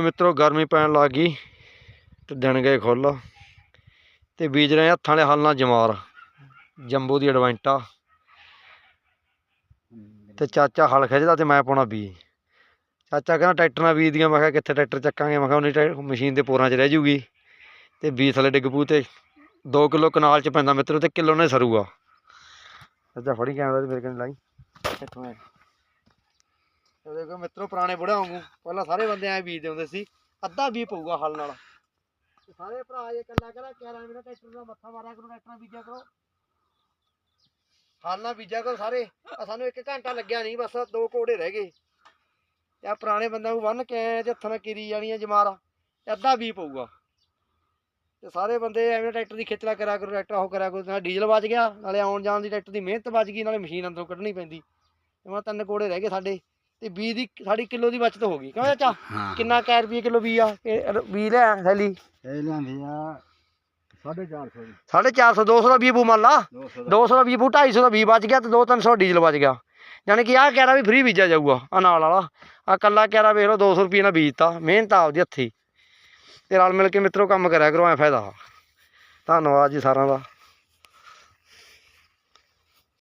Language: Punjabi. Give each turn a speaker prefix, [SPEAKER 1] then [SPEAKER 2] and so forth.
[SPEAKER 1] ਮਿੱਤਰੋ ਗਰਮੀ ਪੈਣ ਲੱਗ ਗਈ ਤੇ ਦਿਨ ਗਏ ਖੁੱਲ ਤੇ ਬੀਜ ਰਹੇ ਹੱਥਾਂ ਵਾਲੇ ਹੱਲ ਨਾਲ ਜਮਾਰ, ਜੰਬੋ ਦੀ ਐਡਵੈਂਟਾ। ਤੇ ਚਾਚਾ ਹਲ ਖਿੱਚਦਾ ਤੇ ਮੈਂ ਪਾਉਣਾ ਬੀਜ। ਚਾਚਾ ਕਹਿੰਦਾ ਟਰੈਕਟਰ ਨਾਲ ਬੀਜ ਦੀਆਂ, ਮੈਂ ਕਿਹਾ ਕਿੱਥੇ ਟਰੈਕਟਰ ਚੱਕਾਂਗੇ? ਮੈਂ ਕਿਹਾ ਉਹਨੀ ਮਸ਼ੀਨ ਦੇ ਪੋਰਾਂ 'ਚ ਰਹਿ ਜੂਗੀ। ਤੇ ਬੀਜ ਥੱਲੇ ਡਿੱਗ ਪੂ ਤੇ 2 ਕਿਲੋ ਕਨਾਲ 'ਚ ਪੈਂਦਾ ਮਿੱਤਰੋ ਤੇ ਕਿਲੋ ਨੇ ਸਰੂਗਾ। ਚਾਚਾ ਫੜੀ ਕੈਮਰਾ ਤੇ ਮੇਰੇ ਕੋਲ ਲਾਈ। ਇਹ ਦੇਖੋ ਮਿੱਤਰੋ, ਪੁਰਾਣੇ ਬੁੜਾ ਵਾਂਗੂ। ਪਹਿਲਾਂ ਸਾਰੇ ਬੰਦੇ ਐ ਬੀਜਦੇ ਹੁੰਦੇ ਸੀ। ਅੱਧਾ ਵੀ ਪਊਗਾ ਹਲ ਨਾਲ। ਸਾਰੇ ਭਰਾ ਇਹ ਕੱਲਾ ਕਹਿੰਦਾ ਕਿਆ ਮੇਰਾ ਟਰੈਕਟਰ ਦਾ ਮੱਥਾ ਮਾਰਿਆ ਕਰੋ, ਟਰੈਕਟਰ ਨਾਲ ਬੀਜਿਆ ਕਰੋ। ਹਲ ਨਾਲ ਬੀਜਿਆ ਕਰੋ ਸਾਰੇ। ਆ ਸਾਨੂੰ ਇੱਕ ਘੰਟਾ ਲੱਗਿਆ ਨਹੀਂ, ਬਸ ਦੋ ਕੋੜੇ ਰਹਿ ਗਏ। ਤੇ ਪੁਰਾਣੇ ਬੰਦਿਆਂ ਨੂੰ ਬੰਨ ਕੇ ਆਏ ਤੇ ਹੱਥਾਂ ਨਾਲ ਕਿਰੀ ਜਾਣੀ ਆ। ਜਮਾਰਾ ਅੱਧਾ ਵੀ ਪਊਗਾ। ਤੇ ਸਾਰੇ ਬੰਦੇ ਐਵੇਂ ਟਰੈਕਟਰ ਦੀ ਖੇਚਲਾ ਕਰਿਆ ਕਰੋ, ਟਰੈਕਟਰ ਉਹ ਕਰਿਆ ਕਰੋ, ਨਾਲ ਡੀਜ਼ਲ ਬਚ ਗਿਆ, ਨਾਲੇ ਆਉਣ ਜਾਣ ਦੀ ਟਰੈਕਟਰ ਦੀ ਮਿਹਨਤ ਬਚ ਗਈ, ਨਾਲੇ ਮਸ਼ੀਨ ਅੰਦਰੋਂ ਕੱਢਣੀ ਪੈਂਦੀ। ਹੁਣ ਤਿੰਨ ਕੋੜੇ ਰਹਿ ਗਏ ਸਾਡੇ। ਤੇ ਬੀ ਦੀ ਸਾਡੀ ਕਿਲੋ ਦੀ ਬਚਤ ਹੋ ਗਈ। ਕਿਉਂ ਚਾਚਾ?
[SPEAKER 2] ਹਾਂ।
[SPEAKER 1] ਕਿੰਨਾ ਕੈ ਰੁਪਏ ਕਿਲੋ ਬੀ ਆ? ਬੀ ਲੈ ਥੈਲੀ।
[SPEAKER 2] ਇਹ ਲਿਆਂਦੀ ਆ 450 ਦੀ।
[SPEAKER 1] 450 200 ਦਾ ਬੀ ਬੂ ਮੰਨ ਲਾ।
[SPEAKER 2] 200
[SPEAKER 1] 200 ਦਾ। ਬੀ ਬੂ 250 ਦਾ ਬੀ ਬਚ ਗਿਆ ਤੇ 2-300 ਡੀਜ਼ਲ ਬਚ ਗਿਆ। ਯਾਨੀ ਕਿ ਆਹ ਕਹਿਰਾ ਵੀ ਫ੍ਰੀ ਬੀਜਿਆ ਜਾਊਗਾ ਆ ਨਾਲ ਵਾਲਾ। ਆ ਕੱਲਾ ਕਹਿਰਾ ਵੇਖ ਲਓ 200 ਰੁਪਏ ਨਾਲ ਬੀਜਤਾ। ਮਿਹਨਤ ਆਪਦੀ ਹੱਥੀ। ਤੇ ਰਲ ਮਿਲ ਕੇ ਮਿੱਤਰੋ ਕੰਮ ਕਰਿਆ ਕਰੋ ਐ ਫਾਇਦਾ। ਧੰਨਵਾਦ ਜੀ ਸਾਰਿਆਂ ਦਾ।